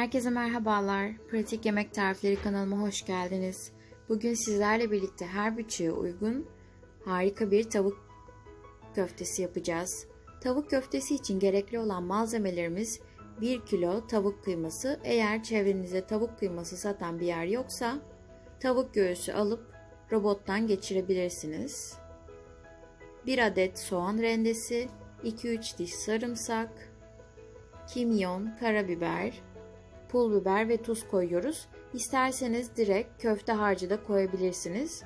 Herkese merhabalar. Pratik Yemek Tarifleri kanalıma hoş geldiniz. Bugün sizlerle birlikte her bütçeye uygun harika bir tavuk köftesi yapacağız. Tavuk köftesi için gerekli olan malzemelerimiz 1 kilo tavuk kıyması. Eğer çevrenizde tavuk kıyması satan bir yer yoksa tavuk göğsü alıp robottan geçirebilirsiniz. 1 adet soğan rendesi, 2-3 diş sarımsak, kimyon, karabiber, pul biber ve tuz koyuyoruz. İsterseniz direkt köfte harcı da koyabilirsiniz.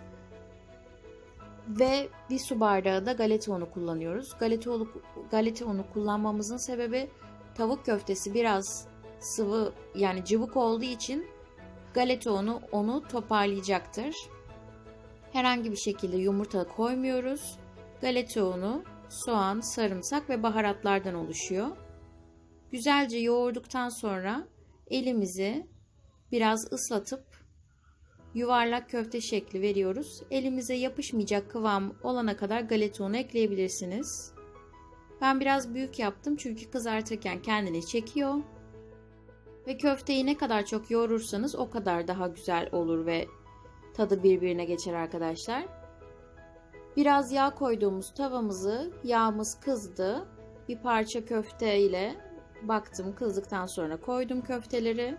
Ve bir su bardağı da galeta unu kullanıyoruz. Galeta unu, galeta unu kullanmamızın sebebi tavuk köftesi biraz sıvı yani cıvık olduğu için galeta unu onu toparlayacaktır. Herhangi bir şekilde yumurta koymuyoruz. Galeta unu, soğan, sarımsak ve baharatlardan oluşuyor. Güzelce yoğurduktan sonra elimizi biraz ıslatıp yuvarlak köfte şekli veriyoruz. Elimize yapışmayacak kıvam olana kadar galeta unu ekleyebilirsiniz. Ben biraz büyük yaptım çünkü kızartırken kendini çekiyor. Ve köfteyi ne kadar çok yoğurursanız o kadar daha güzel olur ve tadı birbirine geçer arkadaşlar. Biraz yağ koyduğumuz tavamızı yağımız kızdı. Bir parça köfte ile baktım kızdıktan sonra koydum köfteleri.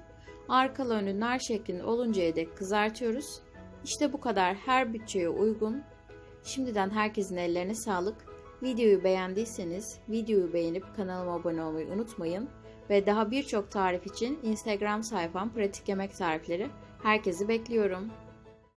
Arkalı önü nar şeklinde oluncaya dek kızartıyoruz. İşte bu kadar her bütçeye uygun. Şimdiden herkesin ellerine sağlık. Videoyu beğendiyseniz videoyu beğenip kanalıma abone olmayı unutmayın. Ve daha birçok tarif için Instagram sayfam Pratik Yemek Tarifleri. Herkesi bekliyorum.